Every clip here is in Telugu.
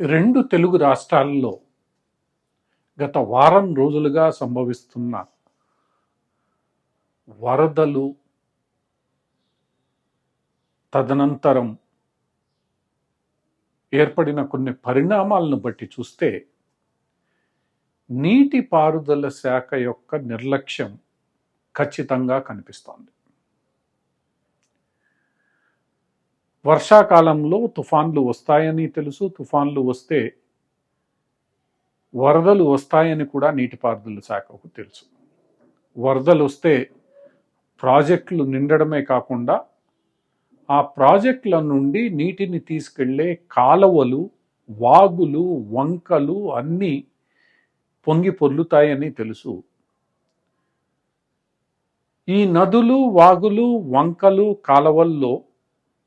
రెండు తెలుగు రాష్ట్రాల్లో గత వారం రోజులుగా సంభవిస్తున్న వరదలు తదనంతరం ఏర్పడిన కొన్ని పరిణామాలను బట్టి చూస్తే నీటిపారుదల శాఖ యొక్క నిర్లక్ష్యం ఖచ్చితంగా కనిపిస్తోంది. వర్షాకాలంలో తుఫాన్లు వస్తాయని తెలుసు. తుఫాన్లు వస్తే వరదలు వస్తాయని కూడా నీటిపారుదల శాఖకు తెలుసు. వరదలు వస్తే ప్రాజెక్టులు నిండడమే కాకుండా ఆ ప్రాజెక్టుల నుండి నీటిని తీసుకెళ్ళే కాలువలు వాగులు వంకలు అన్నీ పొంగి పొర్లుతాయని తెలుసు. ఈ నదులు వాగులు వంకలు కాలవల్లో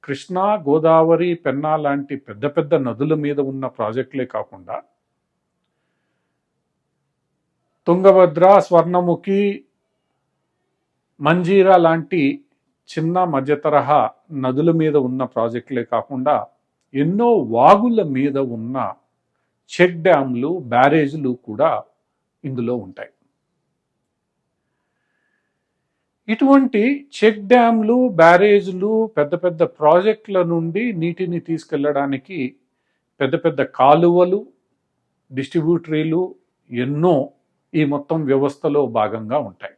కృష్ణా గోదావరి పెన్నా లాంటి పెద్ద పెద్ద నదుల మీద ఉన్న ప్రాజెక్టులే కాకుండా తుంగభద్ర స్వర్ణముఖి మంజీరా లాంటి చిన్న మధ్య తరహా నదుల మీద ఉన్న ప్రాజెక్టులే కాకుండా ఎన్నో వాగుల మీద ఉన్న చెక్ డ్యాంలు బ్యారేజ్లు కూడా ఇందులో ఉంటాయి. ఇటువంటి చెక్ డ్యాంలు బ్యారేజ్లు పెద్ద పెద్ద ప్రాజెక్టుల నుండి నీటిని తీసుకెళ్ళడానికి పెద్ద పెద్ద కాలువలు డిస్ట్రిబ్యూటరీలు ఎన్నో ఈ మొత్తం వ్యవస్థలో భాగంగా ఉంటాయి.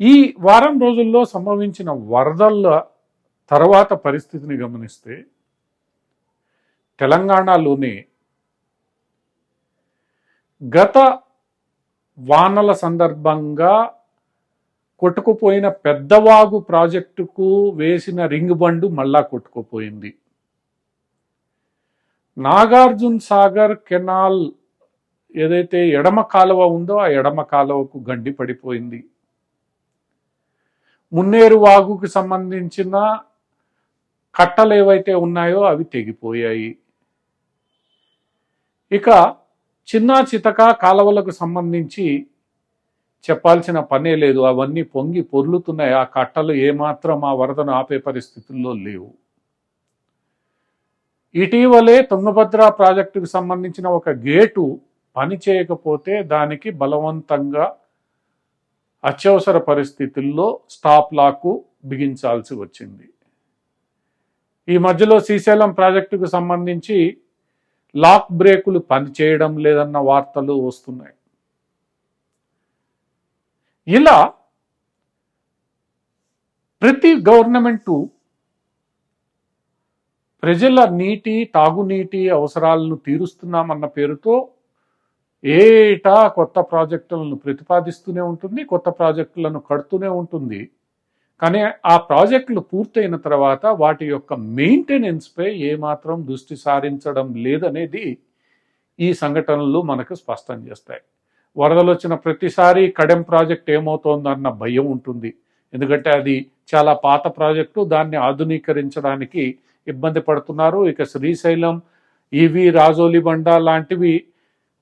ఈ వారం రోజుల్లో సంభవించిన వరదల తర్వాత పరిస్థితిని గమనిస్తే తెలంగాణలోనే గత వానల సందర్భంగా కొట్టుకుపోయిన పెద్దవాగు ప్రాజెక్టుకు వేసిన రింగ్ బండు మళ్ళా కొట్టుకుపోయింది. నాగార్జున సాగర్ కెనాల్ ఏదైతే ఎడమ కాలువ ఉందో ఆ ఎడమ కాలువకు గండి పడిపోయింది. మున్నేరు వాగుకు సంబంధించిన కట్టలు ఏవైతే ఉన్నాయో అవి తెగిపోయాయి. ఇక చిన్న చితక కాలువలకు సంబంధించి చెప్పాల్సిన పనే లేదు. అవన్నీ పొంగి పొర్లుతున్నాయి. ఆ కట్టలు ఏమాత్రం ఆ వరదను ఆపే పరిస్థితుల్లో లేవు. ఇటీవలే తుంగభద్ర ప్రాజెక్టుకు సంబంధించిన ఒక గేటు పని చేయకపోతే దానికి బలవంతంగా అత్యవసర పరిస్థితుల్లో స్టాప్ లాకు బిగించాల్సి వచ్చింది. ఈ మధ్యలో శ్రీశైలం ప్రాజెక్టుకు సంబంధించి లాక్ బ్రేకులు పనిచేయడం లేదన్న వార్తలు వస్తున్నాయి. ఇలా ప్రతి గవర్నమెంటు ప్రజల నీటి తాగునీటి అవసరాలను తీరుస్తున్నామన్న పేరుతో ఏటా కొత్త ప్రాజెక్టులను ప్రతిపాదిస్తూనే ఉంటుంది కొత్త ప్రాజెక్టులను కడుతూనే ఉంటుంది. కానీ ఆ ప్రాజెక్టులు పూర్తయిన తర్వాత వాటి యొక్క మెయింటెనెన్స్పై ఏమాత్రం దృష్టి సారించడం లేదనేది ఈ సంఘటనలు మనకు స్పష్టం చేస్తాయి. వరదలు వచ్చిన ప్రతిసారి కడెం ప్రాజెక్ట్ ఏమవుతోందన్న భయం ఉంటుంది. ఎందుకంటే అది చాలా పాత ప్రాజెక్టు దాన్ని ఆధునీకరించడానికి ఇబ్బంది పడుతున్నారు. ఇక శ్రీశైలం ఈవి రాజోలి బండ లాంటివి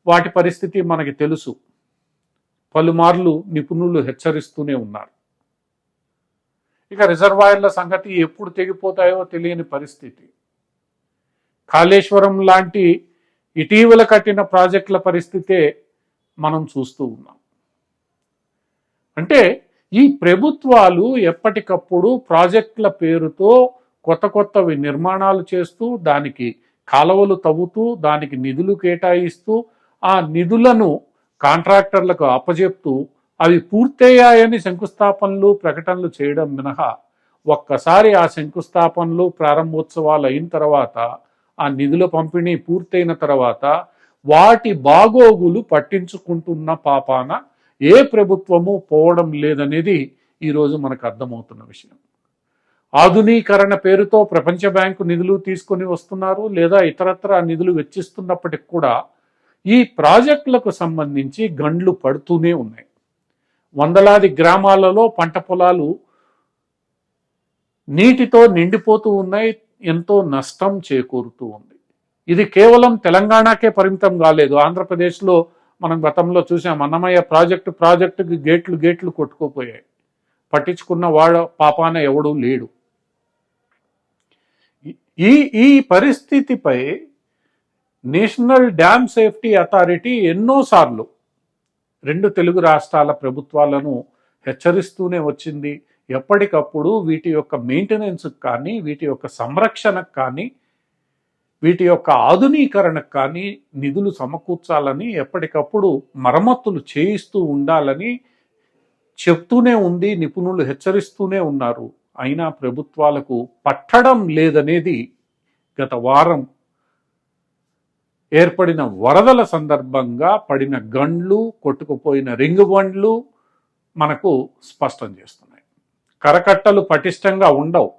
వాటి పరిస్థితి మనకి తెలుసు. పలుమార్లు నిపుణులు హెచ్చరిస్తూనే ఉన్నారు. ఇక రిజర్వాయర్ల సంగతి ఎప్పుడు తెగిపోతాయో తెలియని పరిస్థితి. కాళేశ్వరం లాంటి ఇటీవల కట్టిన ప్రాజెక్టుల పరిస్థితే మనం చూస్తూ ఉన్నాం. అంటే ఈ ప్రభుత్వాలు ఎప్పటికప్పుడు ప్రాజెక్టుల పేరుతో కొత్త కొత్తవి నిర్మాణాలు చేస్తూ దానికి కాలువలు తవ్వుతూ దానికి నిధులు కేటాయిస్తూ ఆ నిధులను కాంట్రాక్టర్లకు అప్పజెప్తూ అవి పూర్తయ్యాయని శంకుస్థాపనలు ప్రకటనలు చేయడం మినహా ఒక్కసారి ఆ శంకుస్థాపనలు ప్రారంభోత్సవాలు అయిన తర్వాత ఆ నిధుల పంపిణీ పూర్తయిన తర్వాత వాటి బాగోగులు పట్టించుకుంటున్న పాపాన ఏ ప్రభుత్వము పోవడం లేదనేది ఈరోజు మనకు అర్థమవుతున్న విషయం. ఆధునీకరణ పేరుతో ప్రపంచ బ్యాంకు నిధులు తీసుకొని వస్తున్నారు లేదా ఇతరత్ర నిధులు వెచ్చిస్తున్నప్పటికి కూడా ఈ ప్రాజెక్టులకు సంబంధించి గండ్లు పడుతూనే ఉన్నాయి. వందలాది గ్రామాలలో పంట పొలాలు నీటితో నిండిపోతూ ఉన్నాయి ఎంతో నష్టం చేకూరుతూ ఉంది. ఇది కేవలం తెలంగాణకే పరిమితం కాలేదు. ఆంధ్రప్రదేశ్లో మనం గతంలో చూసాం అన్నమయ్య ప్రాజెక్టు ప్రాజెక్టుకి గేట్లు గేట్లు కొట్టుకోపోయాయి. పట్టించుకున్న వాడు పాపాన ఎవడూ లేడు. ఈ ఈ పరిస్థితిపై నేషనల్ డ్యామ్ సేఫ్టీ అథారిటీ ఎన్నోసార్లు రెండు తెలుగు రాష్ట్రాల ప్రభుత్వాలను హెచ్చరిస్తూనే వచ్చింది. ఎప్పటికప్పుడు వీటి యొక్క మెయింటెనెన్స్ కానీ వీటి యొక్క సంరక్షణకు కానీ వీటి యొక్క ఆధునీకరణకు కానీ నిధులు సమకూర్చాలని ఎప్పటికప్పుడు మరమ్మతులు చేయిస్తూ ఉండాలని చెప్తూనే ఉంది నిపుణులు హెచ్చరిస్తూనే ఉన్నారు. అయినా ప్రభుత్వాలకు పట్టడం లేదనేది గత వారం ఏర్పడిన వరదల సందర్భంగా పడిన గండ్లు కొట్టుకుపోయిన రింగు బండ్లు మనకు స్పష్టం చేస్తున్నాయి. కరకట్టలు పటిష్టంగా ఉండవు.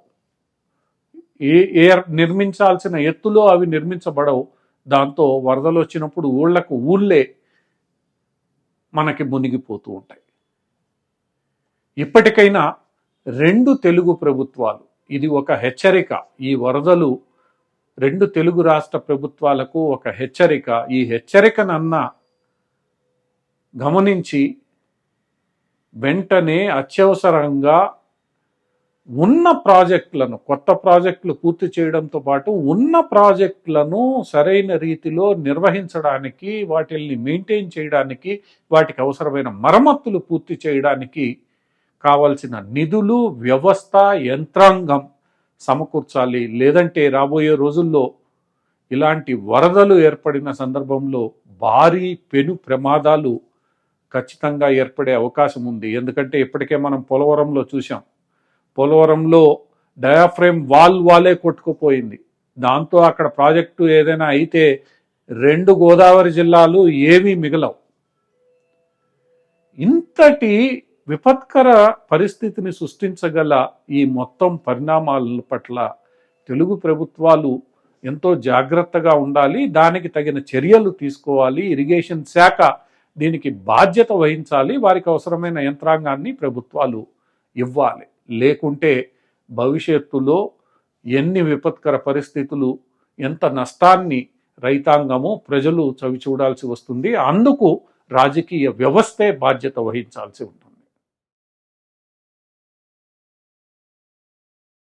ఏ ఏ నిర్మించాల్సిన ఎత్తులో అవి నిర్మించబడవు దాంతో వరదలు వచ్చినప్పుడు ఊళ్ళకు ఊళ్ళే మనకి మునిగిపోతూ ఉంటాయి. ఇప్పటికైనా రెండు తెలుగు ప్రభుత్వాలు ఇది ఒక హెచ్చరిక ఈ వరదలు రెండు తెలుగు రాష్ట్ర ప్రభుత్వాలకు ఒక హెచ్చరిక. ఈ హెచ్చరికనన్న గమనించి వెంటనే అత్యవసరంగా ఉన్న ప్రాజెక్టులను కొత్త ప్రాజెక్టులు పూర్తి చేయడంతో పాటు ఉన్న ప్రాజెక్టులను సరైన రీతిలో నిర్వహించడానికి వాటిల్ని మెయింటైన్ చేయడానికి వాటికి అవసరమైన మరమ్మతులు పూర్తి చేయడానికి కావలసిన నిధులు వ్యవస్థ యంత్రాంగం సమకూర్చాలి. లేదంటే రాబోయే రోజుల్లో ఇలాంటి వరదలు ఏర్పడిన సందర్భంలో భారీ పెను ప్రమాదాలు ఖచ్చితంగా ఏర్పడే అవకాశం ఉంది. ఎందుకంటే ఇప్పటికే మనం పోలవరంలో చూసాం పోలవరంలో డయాఫ్రేమ్ వాల్ వాలే కొట్టుకుపోయింది. దాంతో అక్కడ ప్రాజెక్టు ఏదైనా అయితే రెండు గోదావరి జిల్లాలు ఏమీ మిగలవు. ఇంతటి విపత్కర పరిస్థితిని సృష్టించగల ఈ మొత్తం పరిణామాల పట్ల తెలుగు ప్రభుత్వాలు ఎంతో జాగ్రత్తగా ఉండాలి దానికి తగిన చర్యలు తీసుకోవాలి ఇరిగేషన్ శాఖ దీనికి బాధ్యత వహించాలి వారికి అవసరమైన యంత్రాంగాన్ని ప్రభుత్వాలు ఇవ్వాలి. లేకుంటే భవిష్యత్తులో ఎన్ని విపత్కర పరిస్థితులు ఎంత నష్టాన్ని రైతాంగము ప్రజలు చవి చూడాల్సి వస్తుంది అందుకు రాజకీయ వ్యవస్థే బాధ్యత వహించాల్సి ఉంటుంది.